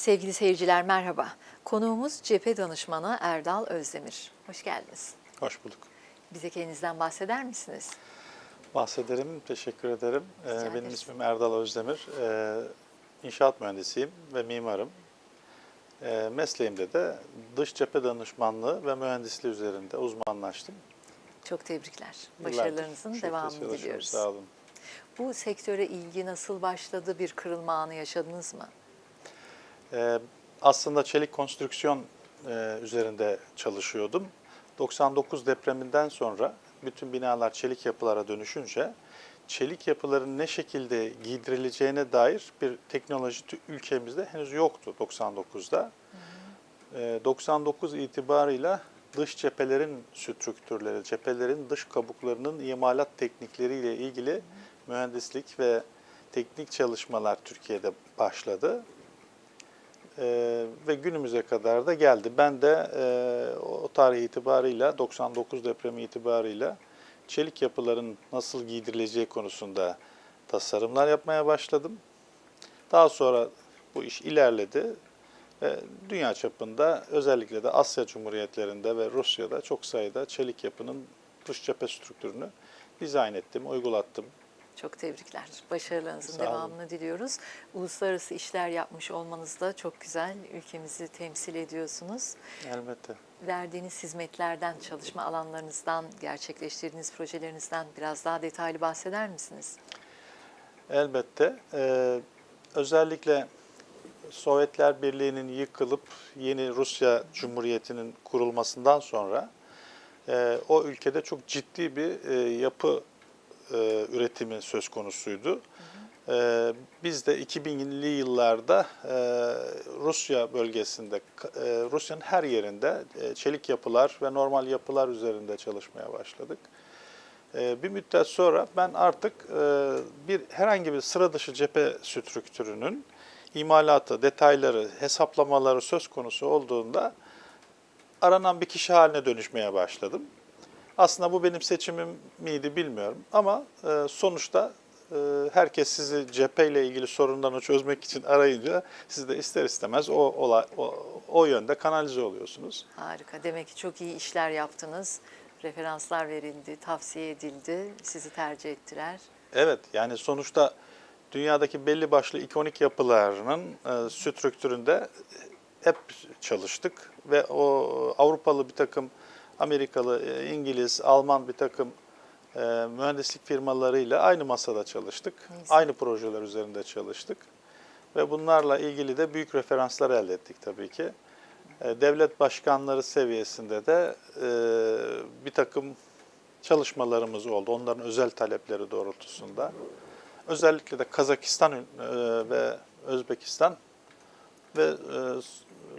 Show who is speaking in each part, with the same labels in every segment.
Speaker 1: Sevgili seyirciler merhaba. Konuğumuz cephe danışmanı Erdal Özdemir. Hoş geldiniz.
Speaker 2: Hoş bulduk.
Speaker 1: Bize kendinizden bahseder misiniz?
Speaker 2: Bahsederim, teşekkür ederim. Ee, benim
Speaker 1: ederiz.
Speaker 2: ismim Erdal Özdemir. Ee, inşaat mühendisiyim ve mimarım. Ee, mesleğimde de dış cephe danışmanlığı ve mühendisliği üzerinde uzmanlaştım.
Speaker 1: Çok tebrikler.
Speaker 2: Yıllardır
Speaker 1: Başarılarınızın
Speaker 2: şu
Speaker 1: devamını diliyoruz.
Speaker 2: Sağ olun.
Speaker 1: Bu sektöre ilgi nasıl başladı? Bir kırılma anı yaşadınız mı?
Speaker 2: Ee, aslında çelik konstrüksiyon e, üzerinde çalışıyordum. 99 depreminden sonra bütün binalar çelik yapılara dönüşünce çelik yapıların ne şekilde giydirileceğine dair bir teknoloji ülkemizde henüz yoktu 99'da. Ee, 99 itibarıyla dış cephelerin strüktürleri, cephelerin dış kabuklarının imalat teknikleriyle ilgili mühendislik ve teknik çalışmalar Türkiye'de başladı. Ee, ve günümüze kadar da geldi. Ben de e, o tarih itibarıyla 99 depremi itibarıyla çelik yapıların nasıl giydirileceği konusunda tasarımlar yapmaya başladım. Daha sonra bu iş ilerledi ve dünya çapında özellikle de Asya Cumhuriyetlerinde ve Rusya'da çok sayıda çelik yapının dış cephe strüktürünü dizayn ettim, uygulattım.
Speaker 1: Çok tebrikler. Başarılarınızın
Speaker 2: Sağ olun.
Speaker 1: devamını diliyoruz. Uluslararası işler yapmış olmanız da çok güzel. Ülkemizi temsil ediyorsunuz.
Speaker 2: Elbette.
Speaker 1: Verdiğiniz hizmetlerden, çalışma alanlarınızdan, gerçekleştirdiğiniz projelerinizden biraz daha detaylı bahseder misiniz?
Speaker 2: Elbette. Ee, özellikle Sovyetler Birliği'nin yıkılıp yeni Rusya Cumhuriyeti'nin kurulmasından sonra e, o ülkede çok ciddi bir e, yapı e, üretimi söz konusuydu. E, biz de 2000'li yıllarda e, Rusya bölgesinde, e, Rusya'nın her yerinde e, çelik yapılar ve normal yapılar üzerinde çalışmaya başladık. Ee, Bir müddet sonra ben artık e, bir herhangi bir sıra dışı cephe strüktürünün imalatı, detayları, hesaplamaları söz konusu olduğunda aranan bir kişi haline dönüşmeye başladım. Aslında bu benim seçimim miydi bilmiyorum ama e, sonuçta e, herkes sizi cepheyle ilgili sorunlarını çözmek için arayınca siz de ister istemez o, olay, o, o yönde kanalize oluyorsunuz.
Speaker 1: Harika. Demek ki çok iyi işler yaptınız. Referanslar verildi, tavsiye edildi, sizi tercih ettiler.
Speaker 2: Evet yani sonuçta dünyadaki belli başlı ikonik yapılarının e, strüktüründe hep çalıştık ve o Avrupalı bir takım Amerikalı, e, İngiliz, Alman bir takım e, mühendislik firmalarıyla aynı masada çalıştık.
Speaker 1: Neyse.
Speaker 2: Aynı projeler üzerinde çalıştık. Ve bunlarla ilgili de büyük referanslar elde ettik tabii ki. E, Devlet başkanları seviyesinde de e, bir takım çalışmalarımız oldu. Onların özel talepleri doğrultusunda. Özellikle de Kazakistan e, ve Özbekistan ve e,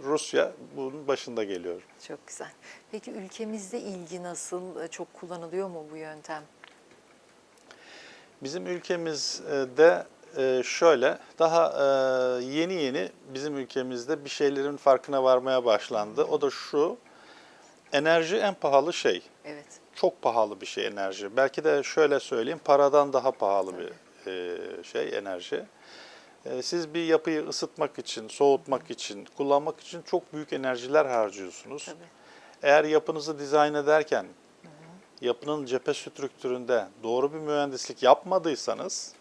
Speaker 2: Rusya bunun başında geliyor.
Speaker 1: Çok güzel. Peki ülkemizde ilgi nasıl? E, Çok kullanılıyor mu bu yöntem?
Speaker 2: Bizim ülkemizde e, şöyle, daha e, yeni yeni bizim ülkemizde bir şeylerin farkına varmaya başlandı. O da şu, enerji en pahalı şey.
Speaker 1: Evet.
Speaker 2: Çok pahalı bir şey enerji. Belki de şöyle söyleyeyim, paradan daha pahalı bir e, şey enerji. E, Siz bir yapıyı ısıtmak için, soğutmak için, kullanmak için çok büyük enerjiler harcıyorsunuz.
Speaker 1: Tabii.
Speaker 2: Eğer yapınızı dizayn ederken yapının cephe strüktüründe doğru bir mühendislik yapmadıysanız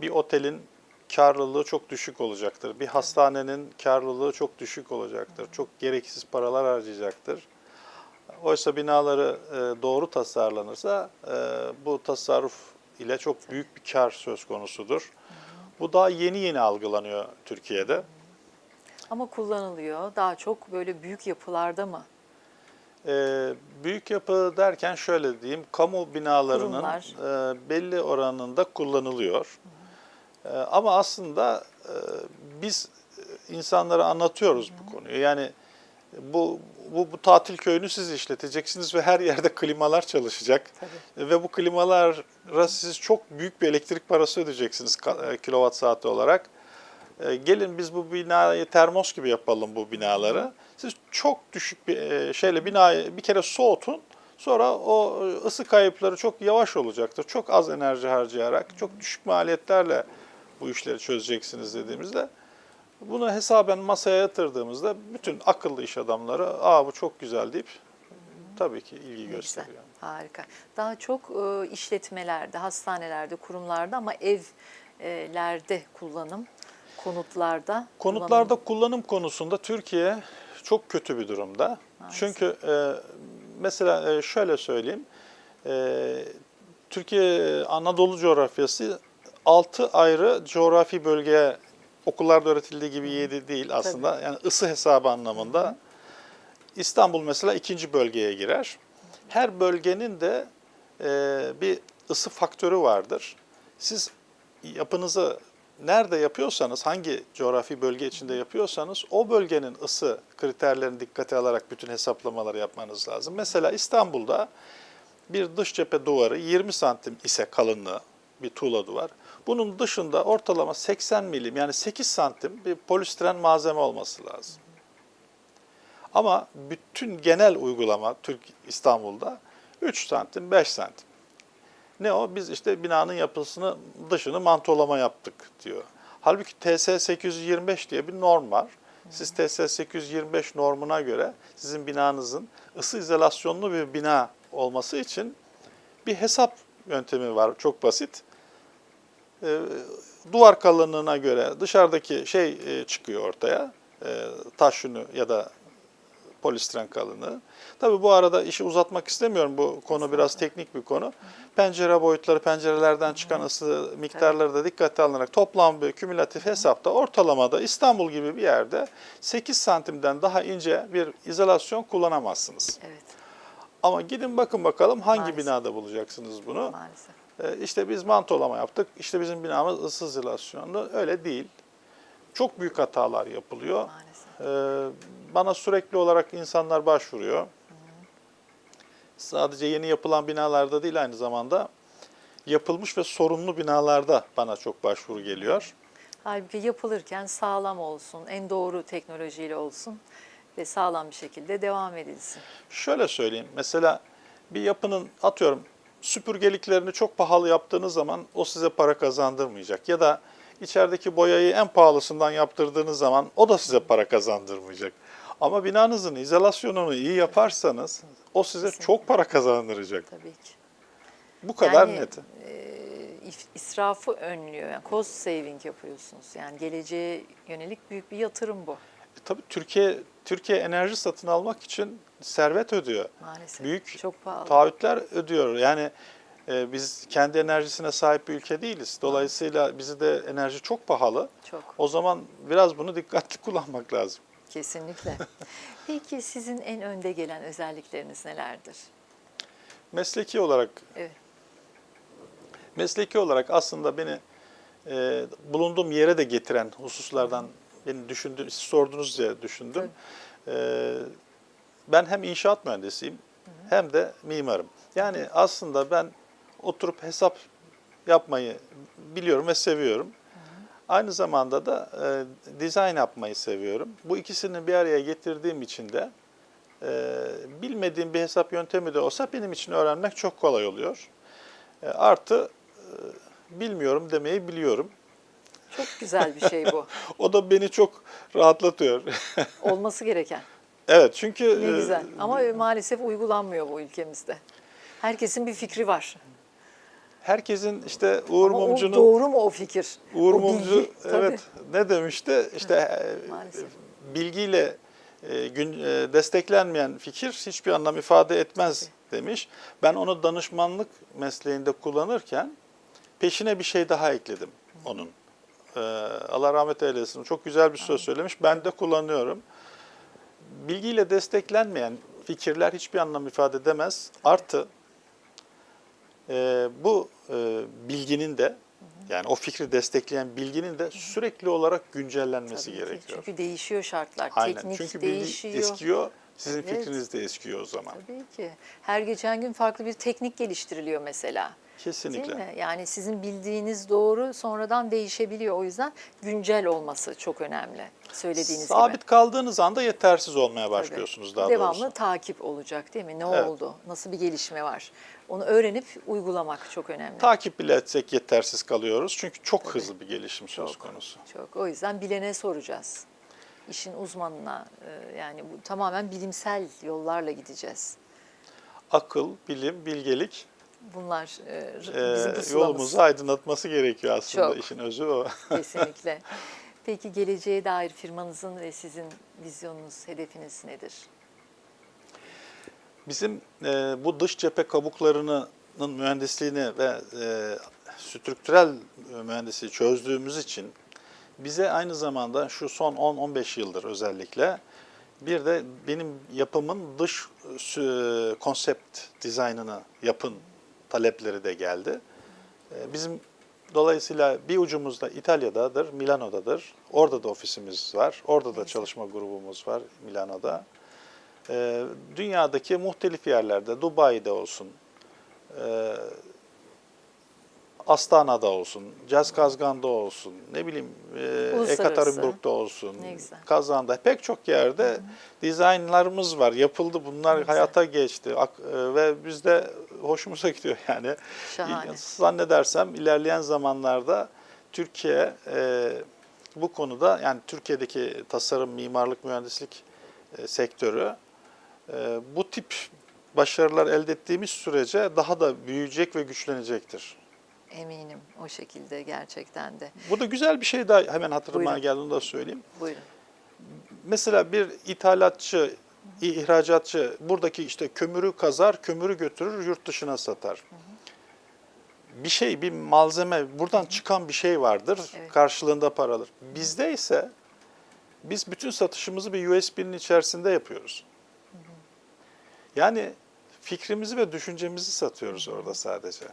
Speaker 2: bir otelin karlılığı çok düşük olacaktır. Bir hastanenin karlılığı çok düşük olacaktır. Çok gereksiz paralar harcayacaktır. Oysa binaları e, doğru tasarlanırsa e, bu tasarruf ile çok büyük bir kar söz konusudur. Bu daha yeni yeni algılanıyor Türkiye'de.
Speaker 1: Ama kullanılıyor. Daha çok böyle büyük yapılarda mı?
Speaker 2: Ee, büyük yapı derken şöyle diyeyim, kamu binalarının
Speaker 1: Kurumlar.
Speaker 2: e, belli oranında kullanılıyor. E, ama aslında e, biz insanlara anlatıyoruz bu konuyu. Yani bu, bu bu tatil köyünü siz işleteceksiniz ve her yerde klimalar çalışacak.
Speaker 1: Tabii.
Speaker 2: Ve bu klimalara siz çok büyük bir elektrik parası ödeyeceksiniz e, kilowatt saati olarak. E, Gelin biz bu binayı termos gibi yapalım bu binaları. Siz çok düşük bir e, şeyle binayı bir kere soğutun. Sonra o ısı kayıpları çok yavaş olacaktır. Çok az enerji harcayarak, çok düşük maliyetlerle bu işleri çözeceksiniz dediğimizde Bunu hesaben masaya yatırdığımızda bütün akıllı iş adamları aa bu çok güzel deyip tabii ki ilgi
Speaker 1: Ne güzel,
Speaker 2: gösteriyor.
Speaker 1: Harika. Daha çok e, işletmelerde, hastanelerde, kurumlarda ama evlerde kullanım, konutlarda
Speaker 2: Konutlarda kullanım konusunda Türkiye çok kötü bir durumda.
Speaker 1: Maalesef.
Speaker 2: Çünkü e, mesela e, şöyle söyleyeyim. E, Türkiye Anadolu coğrafyası 6 ayrı coğrafi bölgeye okullarda öğretildiği gibi 7 değil aslında. Yani ısı hesabı anlamında. İstanbul mesela ikinci bölgeye girer. Her bölgenin de e, bir ısı faktörü vardır. Siz yapınızı nerede yapıyorsanız, hangi coğrafi bölge içinde yapıyorsanız o bölgenin ısı kriterlerini dikkate alarak bütün hesaplamaları yapmanız lazım. Mesela İstanbul'da bir dış cephe duvarı 20 santim ise kalınlığı bir tuğla duvar. Bunun dışında ortalama 80 milim yani 8 santim bir polistiren malzeme olması lazım. Ama bütün genel uygulama Türk İstanbul'da 3 santim 5 santim. Ne o? Biz işte binanın yapısını dışını mantolama yaptık diyor. Halbuki TS 825 diye bir norm var. Siz TS 825 normuna göre sizin binanızın ısı izolasyonlu bir bina olması için bir hesap yöntemi var. Çok basit. Ee, duvar kalınlığına göre dışarıdaki şey e, çıkıyor ortaya. E, taş yünü ya da polistiren kalınlığı. Tabii bu arada işi uzatmak istemiyorum. Bu konu biraz teknik bir konu. Pencere boyutları, pencerelerden çıkan ısı miktarları da dikkate alınarak toplam bir kümülatif hesapta ortalamada İstanbul gibi bir yerde 8 santimden daha ince bir izolasyon kullanamazsınız.
Speaker 1: Evet,
Speaker 2: Ama gidin bakın bakalım hangi
Speaker 1: Maalesef.
Speaker 2: binada bulacaksınız bunu.
Speaker 1: maalesef.
Speaker 2: Ee, İşte biz mantolama yaptık. İşte bizim binamız ısı izolasyonlu. Öyle değil. Çok büyük hatalar yapılıyor.
Speaker 1: Maalesef.
Speaker 2: Ee, Bana sürekli olarak insanlar başvuruyor. Sadece yeni yapılan binalarda değil aynı zamanda yapılmış ve sorunlu binalarda bana çok başvuru geliyor.
Speaker 1: Halbuki yapılırken sağlam olsun, en doğru teknolojiyle olsun ve sağlam bir şekilde devam edilsin.
Speaker 2: Şöyle söyleyeyim. Mesela bir yapının atıyorum süpürgeliklerini çok pahalı yaptığınız zaman o size para kazandırmayacak. Ya da içerideki boyayı en pahalısından yaptırdığınız zaman o da size para kazandırmayacak. Ama binanızın izolasyonunu iyi yaparsanız o size
Speaker 1: Kesinlikle.
Speaker 2: çok para kazandıracak.
Speaker 1: Tabii ki.
Speaker 2: Bu kadar
Speaker 1: Yani,
Speaker 2: net.
Speaker 1: e, israfı önlüyor. Yani cost saving yapıyorsunuz. Yani geleceğe yönelik büyük bir yatırım bu
Speaker 2: tabii Türkiye Türkiye enerji satın almak için servet ödüyor.
Speaker 1: maalesef.
Speaker 2: Büyük
Speaker 1: Çok pahalı.
Speaker 2: taahhütler ödüyor. Yani e, biz kendi enerjisine sahip bir ülke değiliz. Dolayısıyla bizi de enerji çok pahalı.
Speaker 1: Çok.
Speaker 2: O zaman biraz bunu dikkatli kullanmak lazım.
Speaker 1: Kesinlikle. Peki sizin en önde gelen özellikleriniz nelerdir?
Speaker 2: Mesleki olarak
Speaker 1: Evet.
Speaker 2: mesleki olarak aslında beni e, bulunduğum yere de getiren hususlardan beni düşündü, siz sordunuz diye düşündüm. E, ben hem inşaat mühendisiyim hem de mimarım. Yani aslında ben oturup hesap yapmayı biliyorum ve seviyorum. Aynı zamanda da e, dizayn yapmayı seviyorum. Bu ikisini bir araya getirdiğim için de e, bilmediğim bir hesap yöntemi de olsa benim için öğrenmek çok kolay oluyor. E, artı e, bilmiyorum demeyi biliyorum.
Speaker 1: Çok güzel bir şey bu.
Speaker 2: O da beni çok rahatlatıyor.
Speaker 1: Olması gereken.
Speaker 2: evet çünkü
Speaker 1: Ne
Speaker 2: e,
Speaker 1: güzel. Ama maalesef uygulanmıyor bu ülkemizde. Herkesin bir fikri var.
Speaker 2: herkesin işte Uğur
Speaker 1: Ama
Speaker 2: Mumcu'nun
Speaker 1: doğru mu o fikir?
Speaker 2: Uğur
Speaker 1: o
Speaker 2: Mumcu
Speaker 1: bilgi? Tabii.
Speaker 2: evet ne demişti? İşte e,
Speaker 1: Maalesef.
Speaker 2: bilgiyle e, gün, e, desteklenmeyen fikir hiçbir anlam ifade etmez demiş. Ben onu danışmanlık mesleğinde kullanırken peşine bir şey daha ekledim onun. E, Allah rahmet eylesin. Çok güzel bir söz söylemiş. Ben de kullanıyorum. Bilgiyle desteklenmeyen fikirler hiçbir anlam ifade edemez. Artı e, bu e, bilginin de yani o fikri destekleyen bilginin de sürekli olarak güncellenmesi
Speaker 1: Tabii ki.
Speaker 2: gerekiyor.
Speaker 1: Çünkü değişiyor şartlar.
Speaker 2: Aynen.
Speaker 1: Teknik
Speaker 2: Çünkü bilgi
Speaker 1: değişiyor.
Speaker 2: eskiyor, sizin
Speaker 1: Evet.
Speaker 2: fikriniz de eskiyor o zaman.
Speaker 1: Tabii ki. Her geçen gün farklı bir teknik geliştiriliyor mesela.
Speaker 2: Kesinlikle.
Speaker 1: Değil mi? Yani sizin bildiğiniz doğru sonradan değişebiliyor. O yüzden güncel olması çok önemli. Söylediğiniz
Speaker 2: Sabit
Speaker 1: gibi.
Speaker 2: kaldığınız anda yetersiz olmaya
Speaker 1: Tabii.
Speaker 2: başlıyorsunuz daha
Speaker 1: Devamlı
Speaker 2: doğrusu.
Speaker 1: takip olacak değil mi? Ne
Speaker 2: Evet.
Speaker 1: oldu? Nasıl bir gelişme var? Onu öğrenip uygulamak çok önemli.
Speaker 2: Takip bile etsek yetersiz kalıyoruz. Çünkü çok hızlı bir gelişim söz
Speaker 1: Çok.
Speaker 2: konusu.
Speaker 1: Çok. O yüzden bilene soracağız. İşin uzmanına e, yani bu tamamen bilimsel yollarla gideceğiz.
Speaker 2: Akıl, bilim, bilgelik
Speaker 1: Bunlar e,
Speaker 2: e,
Speaker 1: bizim pusulamız.
Speaker 2: yolumuzu aydınlatması gerekiyor aslında.
Speaker 1: Çok.
Speaker 2: işin özü o.
Speaker 1: Kesinlikle. Peki geleceğe dair firmanızın ve sizin vizyonunuz, hedefiniz nedir?
Speaker 2: Bizim e, bu dış cephe kabuklarının mühendisliğini ve e, strüktürel mühendisliği çözdüğümüz için bize aynı zamanda şu son 10-15 yıldır özellikle bir de benim yapımın dış sü- konsept dizaynını yapın talepleri de geldi. E, Bizim dolayısıyla bir ucumuz da İtalya'dadır, Milano'dadır. Orada da ofisimiz var. Orada da çalışma grubumuz var Milano'da. Ee, dünyadaki muhtelif yerlerde, Dubai'de olsun, e, Astana'da olsun, Cazkazgan'da olsun, ne bileyim e. Ekaterinburg'da olsun. Kazan'da pek çok yerde dizaynlarımız var. Yapıldı bunlar
Speaker 1: Ne güzel.
Speaker 2: hayata geçti Ak- e, ve bizde hoşumuza gidiyor yani.
Speaker 1: Şahane.
Speaker 2: Zannedersem ilerleyen zamanlarda Türkiye e, bu konuda yani Türkiye'deki tasarım, mimarlık, mühendislik e, sektörü e, bu tip başarılar elde ettiğimiz sürece daha da büyüyecek ve güçlenecektir.
Speaker 1: Eminim o şekilde gerçekten de.
Speaker 2: Bu da güzel bir şey daha hemen hatırıma
Speaker 1: Buyurun.
Speaker 2: geldi onu da söyleyeyim.
Speaker 1: Buyurun.
Speaker 2: Mesela bir ithalatçı, ihracatçı buradaki işte kömürü kazar, kömürü götürür, yurt dışına satar. Bir şey, bir malzeme, buradan çıkan bir şey vardır,
Speaker 1: Evet.
Speaker 2: karşılığında para alır. Bizde ise biz bütün satışımızı bir USB'nin içerisinde yapıyoruz. Yani fikrimizi ve düşüncemizi satıyoruz orada sadece.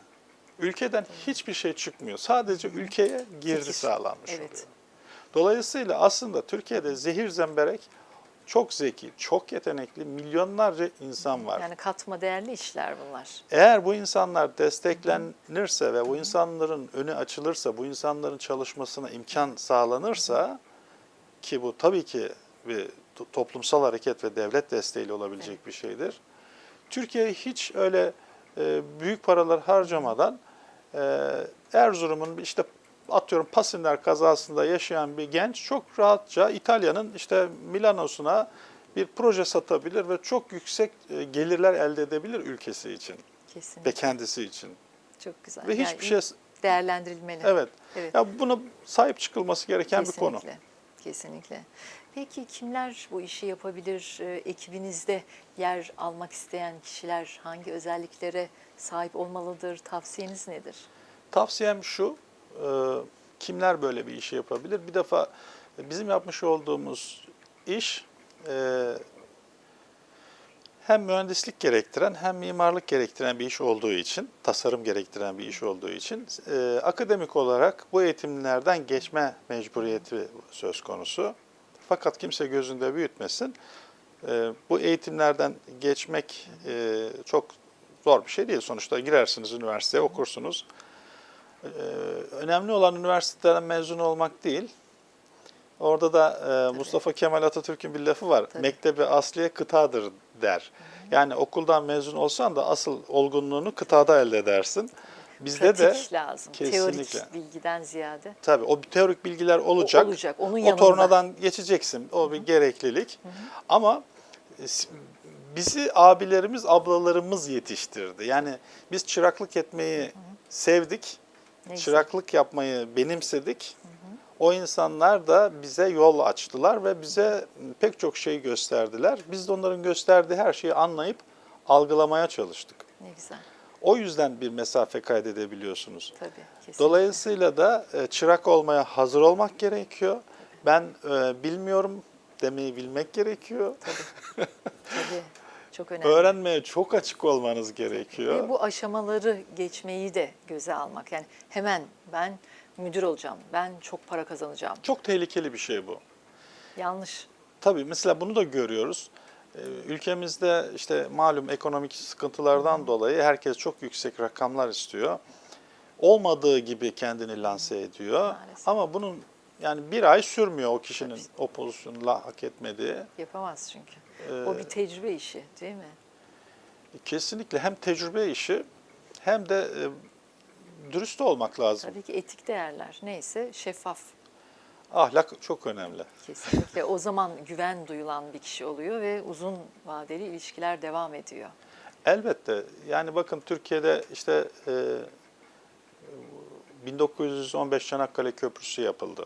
Speaker 2: Ülkeden hiçbir şey çıkmıyor. Sadece ülkeye girdi sağlanmış
Speaker 1: Evet.
Speaker 2: oluyor. Dolayısıyla aslında Türkiye'de zehir zemberek çok zeki, çok yetenekli milyonlarca insan var.
Speaker 1: Yani katma değerli işler bunlar.
Speaker 2: Eğer bu insanlar desteklenirse ve bu insanların önü açılırsa, bu insanların çalışmasına imkan sağlanırsa ki bu tabii ki bir to- toplumsal hareket ve devlet desteğiyle olabilecek bir şeydir. Türkiye hiç öyle büyük paralar harcamadan Erzurum'un işte atıyorum Pasinler kazasında yaşayan bir genç çok rahatça İtalya'nın işte Milano'suna bir proje satabilir ve çok yüksek e, gelirler elde edebilir ülkesi için
Speaker 1: Kesinlikle.
Speaker 2: ve kendisi için.
Speaker 1: Çok güzel.
Speaker 2: Ve
Speaker 1: Yani
Speaker 2: hiçbir şey
Speaker 1: değerlendirilmeli.
Speaker 2: evet.
Speaker 1: Evet.
Speaker 2: Ya buna sahip çıkılması gereken bir konu.
Speaker 1: Kesinlikle. Kesinlikle. Peki kimler bu işi yapabilir? Ee, ekibinizde yer almak isteyen kişiler hangi özelliklere sahip olmalıdır? Tavsiyeniz nedir?
Speaker 2: Tavsiyem şu, e, kimler böyle bir işi yapabilir? Bir defa bizim yapmış olduğumuz iş e, hem mühendislik gerektiren hem mimarlık gerektiren bir iş olduğu için, tasarım gerektiren bir iş olduğu için e, akademik olarak bu eğitimlerden geçme mecburiyeti söz konusu. Fakat kimse gözünde büyütmesin. E, bu eğitimlerden geçmek e, çok zor bir şey değil. Sonuçta girersiniz üniversiteye, okursunuz. Ee, önemli olan üniversiteden mezun olmak değil. Orada da e, Mustafa Kemal Atatürk'ün bir lafı var.
Speaker 1: Tabii.
Speaker 2: Mektebi asliye kıtadır der. Yani okuldan mezun olsan da asıl olgunluğunu kıtada elde edersin. Bizde
Speaker 1: Pratik
Speaker 2: de
Speaker 1: lazım.
Speaker 2: kesinlikle.
Speaker 1: Teorik bilgiden ziyade.
Speaker 2: tabii o teorik bilgiler olacak.
Speaker 1: olacak, onun
Speaker 2: o
Speaker 1: yanında.
Speaker 2: tornadan geçeceksin. O bir gereklilik. Ama e, bizi abilerimiz, ablalarımız yetiştirdi. Yani biz çıraklık etmeyi sevdik.
Speaker 1: Ne güzel.
Speaker 2: çıraklık yapmayı benimsedik. O insanlar da bize yol açtılar ve bize pek çok şey gösterdiler. Biz de onların gösterdiği her şeyi anlayıp algılamaya çalıştık.
Speaker 1: Ne güzel.
Speaker 2: O yüzden bir mesafe kaydedebiliyorsunuz.
Speaker 1: Tabii. Kesinlikle.
Speaker 2: Dolayısıyla da e, çırak olmaya hazır olmak gerekiyor. Ben e, bilmiyorum demeyi bilmek gerekiyor.
Speaker 1: Tabii. Çok önemli.
Speaker 2: Öğrenmeye çok açık olmanız gerekiyor.
Speaker 1: Ve bu aşamaları geçmeyi de göze almak. Yani hemen ben müdür olacağım, ben çok para kazanacağım.
Speaker 2: Çok tehlikeli bir şey bu.
Speaker 1: Yanlış.
Speaker 2: Tabii mesela bunu da görüyoruz. Ee, Ülkemizde işte malum ekonomik sıkıntılardan dolayı herkes çok yüksek rakamlar istiyor. Olmadığı gibi kendini lanse ediyor.
Speaker 1: Maalesef.
Speaker 2: Ama bunun yani bir ay sürmüyor o kişinin o pozisyonu hak etmediği.
Speaker 1: Yapamaz çünkü.
Speaker 2: Ee,
Speaker 1: o bir tecrübe işi değil mi?
Speaker 2: Kesinlikle hem tecrübe işi hem de e, dürüst olmak lazım.
Speaker 1: Tabii ki etik değerler neyse şeffaf
Speaker 2: Ahlak çok önemli.
Speaker 1: kesinlikle. o zaman güven duyulan bir kişi oluyor ve uzun vadeli ilişkiler devam ediyor.
Speaker 2: Elbette. Yani bakın Türkiye'de işte e, 1915 Çanakkale Köprüsü yapıldı.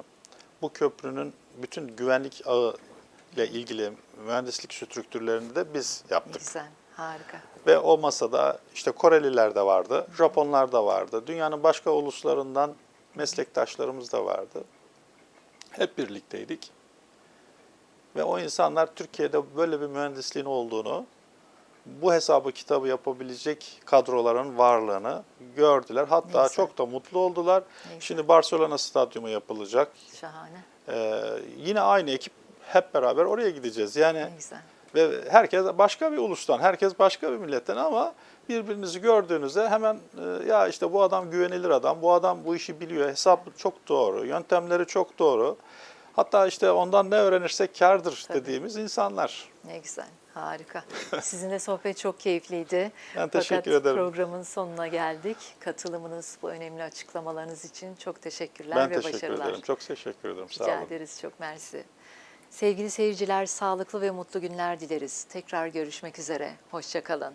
Speaker 2: Bu köprünün bütün güvenlik ağı ile ilgili mühendislik strüktürlerini de biz yaptık.
Speaker 1: güzel, harika.
Speaker 2: Ve o masada işte Koreliler de vardı, Japonlar da vardı, dünyanın başka uluslarından meslektaşlarımız da vardı. Hep birlikteydik. Ve o insanlar Türkiye'de böyle bir mühendisliğin olduğunu, bu hesabı kitabı yapabilecek kadroların varlığını gördüler. Hatta
Speaker 1: Ne güzel.
Speaker 2: çok da mutlu oldular.
Speaker 1: güzel.
Speaker 2: Şimdi Barcelona stadyumu yapılacak.
Speaker 1: Şahane.
Speaker 2: Ee, yine aynı ekip hep beraber oraya gideceğiz. Yani ve herkes başka bir ulustan, herkes başka bir milletten ama birbirinizi gördüğünüzde hemen e, ya işte bu adam güvenilir adam, bu adam bu işi biliyor, hesap çok doğru, yöntemleri çok doğru. Hatta işte ondan ne öğrenirsek kârdır
Speaker 1: Tabii.
Speaker 2: dediğimiz insanlar.
Speaker 1: Ne güzel, harika. Sizinle sohbet çok keyifliydi.
Speaker 2: Ben teşekkür
Speaker 1: Fakat
Speaker 2: ederim.
Speaker 1: programın sonuna geldik. Katılımınız, bu önemli açıklamalarınız için çok teşekkürler
Speaker 2: Ben
Speaker 1: ve
Speaker 2: teşekkür
Speaker 1: başarılar.
Speaker 2: ederim. Çok teşekkür ederim. Sağ
Speaker 1: Rica
Speaker 2: olun.
Speaker 1: ederiz, çok mersi. Sevgili seyirciler, sağlıklı ve mutlu günler dileriz. Tekrar görüşmek üzere, hoşçakalın.